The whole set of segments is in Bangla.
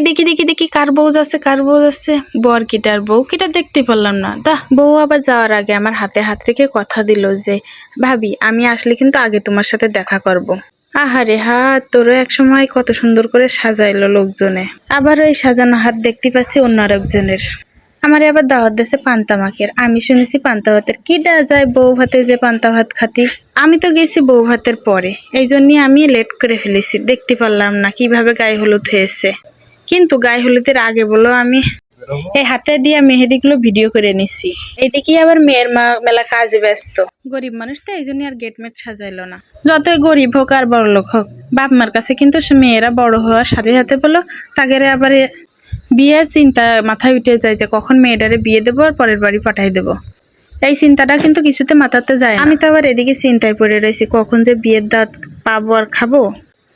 দেখি দেখি দেখি, কার বউ যাচ্ছে, কার বউ যাচ্ছে। বর কিটার বউ? কিটা দেখতে পারলাম না। তা, বউ আবার যাওয়ার আগে আমার হাতে হাত রেখে কথা দিল যে, ভাবি, আমি আসলে কিন্তু আগে তোমার সাথে দেখা করব। আহারে, হাত, তোরও এক সময় কত সুন্দর করে সাজাইলো লোকজনে। আবার ওই সাজানো হাত দেখতে পাচ্ছি অন্য আরেকজনের। আমার আবার দাওয়াত দেশে পান্তা মাকের আমি শুনেছি পান্তা ভাতের কি ডা যায় বউ ভাতে যে পান্তা ভাত খাতি? আমি তো গেছি বউ ভাতের পরে। এই জন্যই আমি লেট করে ফেলেছি। দেখতে পারলাম না কীভাবে গায়ে হলুদ হয়েছে। কিন্তু গায়ে হলুদের আগে বলো আমি। এই হাতে দিয়ে মেহেদিগুলো ভিডিও করে নিছি। এইদিকে আবার মেয়ের মা মেলা কাজে ব্যস্ত। গরিব মানুষ তো এই জন্য আর গেট মেট সাজাইলো না। যতই গরিব হোক আর বড় লোক হোক বাপ মার কাছে কিন্তু সে মেয়েরা বড় হওয়ার সাথে সাথে বলো তাকে আবার এ- বিয়ে চিন্তা মাথায় উঠে যায় যে কখন মেয়েটারে বিয়ে দেবো আর পরের বাড়ি পাঠাই দেবো। এই চিন্তাটা কিন্তু কিছুতে মাথাতে যায় আমি তো আবার এদিকে চিন্তায় পড়ে রয়েছি কখন যে বিয়ের দাঁত পাবো আর খাব।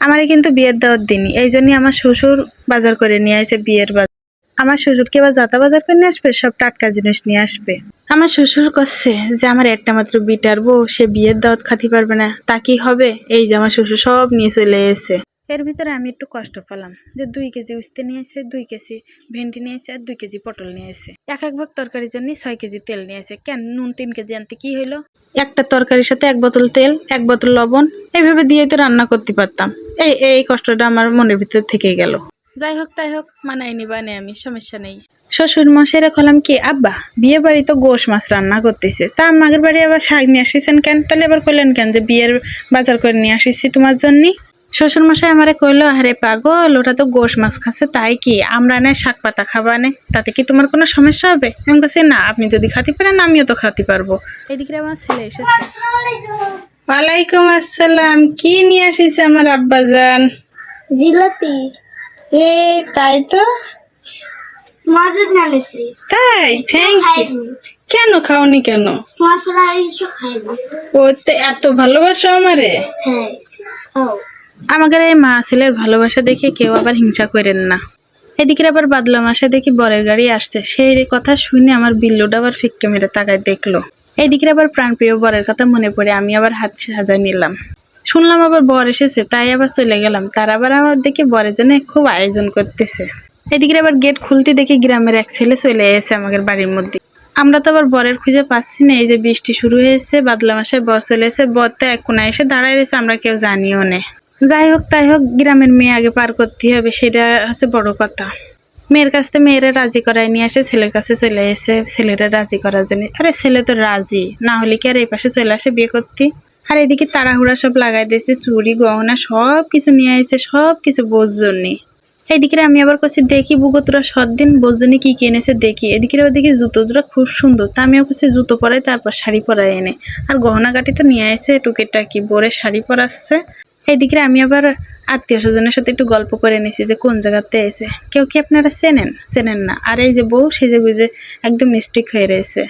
আমারে কিন্তু বিয়ের দাওয়াত দিনই এই জন্যই আমার শ্বশুর বাজার করে নিয়ে আসে বিয়ের বাজার। আমার শ্বশুরকে এবার যাতা বাজার করে নিয়ে আসবে, সব টাটকা জিনিস নিয়ে আসবে? আমার শ্বশুর করছে যে আমার একটা মাত্র বিটার বউ, সে বিয়ের দাওয়াত খাতি পারবে না, তা কি হবে? এই যে আমার শ্বশুর সব নিয়ে চলে এসে এর ভিতরে আমি একটু কষ্ট পেলাম যে দুই কেজি উস্তে নিয়ে এসে, দুই কেজি ভেন্ডি নিয়ে এসে আর দুই কেজি পটল নিয়ে এসে। এক এক ভাগ তরকারির জন্য ছয় কেজি তেল নিয়ে এসে। কেন? নুন তিন কেজি আনতে কি হইল? একটা তরকারির সাথে এক বোতল তেল, এক বোতল লবণ, এইভাবে দিয়েই তো রান্না করতে পারতাম। এই এই কষ্টটা আমার মনের ভিতর থেকে গেল। যাই হোক, তাই হোক মানাই নিবানে আমি, সমস্যা নেই। শ্বশুর মশাইরা কলাম কি, আব্বা, বিয়ে বাড়ি তো গোশ মাছ রান্না করতেছে। তা আমাদের বাড়ি আবার শাক নিয়ে আসিছেন কেন? তাহলে আবার কইলেন কেন যে বিয়ের বাজার করে নিয়ে আসিছি তোমার জন্য? শ্বশুর মশাই আমারে কইলো আরে পাগল ওটা তো গোশ মাছ খাচ্ছে তাই কি? আমরা না শাক পাতা খাবা নে তাতে কি তোমার কোনো সমস্যা হবে? আমি কাছে না আপনি যদি খাতে পারেন আমিও তো খাতে পারব। এদিকে আমার ছেলে এসেছে। ওয়ালাইকুম আসসালাম। কি নিয়ে আসিছে আমার আব্বাজান? জিলাপি। এ তাই তো? মজা নালেছি তাই? থ্যাংক ইউ কেন খাওনি কেন? মশলা কিছু খাইনি ও তো এত ভালোবাসো আমারে? হ্যাঁ। খাও। আমাদের এই মা ছেলের ভালোবাসা দেখে কেউ আবার হিংসা করেন না। এদিকে আবার বাদলা মাসে দেখি বরের গাড়ি আসছে। সেই কথা শুনে আমার বিল্লুটা আবার ফিক্কে মেরে তাকায় দেখল। এইদিকে আবার প্রাণপ্রিয় বরের কথা মনে পড়ে, আমি আবার হাত সাজায় নিলাম। শুনলাম আবার বর এসেছে, তাই আবার চলে গেলাম। তার আবার আমার দেখি বরের জন্য খুব আয়োজন করতেছে। এদিকে আবার গেট খুলতে দেখি গ্রামের এক ছেলে চলে এসেছে আমাদের বাড়ির মধ্যে। আমরা তো আবার বরের খুঁজে পাচ্ছি না, এই যে বৃষ্টি শুরু হয়েছে, বাদলা মাসে বর চলে এসে বর তো এক কোনায় এসে দাঁড়ায় রয়েছে, আমরা কেউ জানিও না। যাই হোক, তাই হোক, গ্রামের মেয়ে আগে পার করতে হবে, সেটা হচ্ছে বড় কথা। মেয়ের কাছ থেকে মেয়েরা রাজি করায় নিয়ে আসে, ছেলের কাছে চলে এসে ছেলেটা রাজি করার জন্য। আরে ছেলে তো রাজি, না হলে কি আর এই পাশে চলে আসে বিয়ে করতে? আর এদিকে তাড়াহুড়া সব লাগাই দিয়েছে চুড়ি গহনা সব কিছু নিয়ে এসে সব কিছু বোঝ জন্যে। এইদিকে আমি আবার করছি দেখি বুগো, তোরা সদ্দিন বোঝনি কি কি এনেছে, দেখি। এদিকে দেখি জুতো দুটো খুব সুন্দর। তা আমিও করছি জুতো পরাই, তারপর শাড়ি পরাই এনে। আর গহনা গাটি তো নিয়ে এসে টুকের টাকি বরে শাড়ি পরাচ্ছে। এইদিকে আমি আবার আত্মীয় স্বজনের সাথে একটু গল্প করে নিছি যে কোন জায়গাতে এসে কেউ কি আপনারা চেনেন? চেনেন না। আর এই যে বউ সেজে গুজে একদম মিস্টেক হয়ে রয়েছে।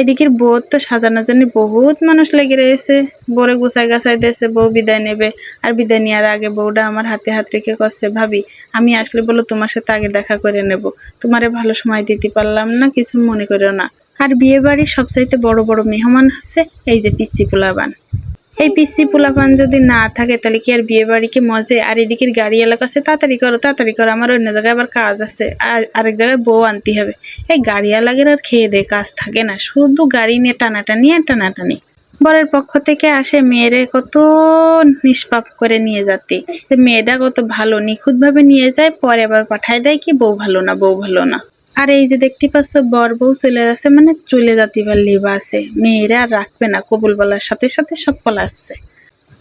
এদিকের বউ তো সাজানোর জন্য বহুত মানুষ লেগে রয়েছে। বরে গুছাই গাছাই দিয়েছে, বউ বিদায় নেবে। আর বিদায় নেওয়ার আগে বউটা আমার হাতে হাত রেখে করছে ভাবি, আমি আসলে বলো তোমার সাথে আগে দেখা করে নেব। তোমারে ভালো সময় দিতে পারলাম না, কিছু মনে করো না। আর বিয়ে বাড়ির সবচাইতে বড় বড় মেহমান হচ্ছে এই যে পিসি পোলাবান। এই পিসি পোলাপান যদি না থাকে, তাহলে কি আর বিয়ে বাড়ি কি মজে? আর এদিকের গাড়ি এলাকা আছে, তাড়াতাড়ি করো তাড়াতাড়ি করো, আমার অন্য জায়গায় আবার কাজ আছে। আর আরেক জায়গায় বউ আনতে হবে। এই গাড়ি এলাকার আর খেয়ে দে কাজ থাকে না, শুধু গাড়ি নিয়ে টানাটানি আর টানাটানি। বরের পক্ষ থেকে আসে মেয়েরে কত নিষ্পাপ করে নিয়ে যাতে। মেয়েটা কত ভালো, নিখুঁতভাবে নিয়ে যায়, পরে আবার পাঠায় দেয় কি বউ ভালো না, বউ ভালো না। আর এই যে দেখতে পাচ্ছ, বর বউ চলে যাচ্ছে মানে চলে যাতে পারলেই বাসে মেয়েরা আর রাখবে না, কবুল বলার সাথে সাথে সব পলাচ্ছে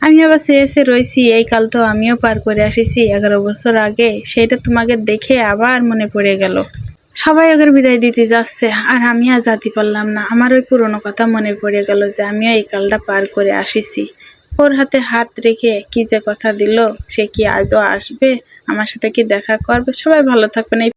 আমি আবার চেয়েছে রয়েছি, এই কাল তো আমিও পার করে আসিছি, এগারো বছর আগে। সেটা তোমাকে দেখে আবার মনে পড়ে গেল। সবাই আগের বিদায় দিতে যাচ্ছে, আর আমি আর যেতে পারলাম না। আমার ওই পুরনো কথা মনে পড়ে গেল যে আমিও এই কালটা পার করে আসিছি। ওর হাতে হাত রেখে কি যে কথা দিল, সে কি আদৌ আসবে? আমার সাথে কি দেখা করবে? সবাই ভালো থাকবেন। এই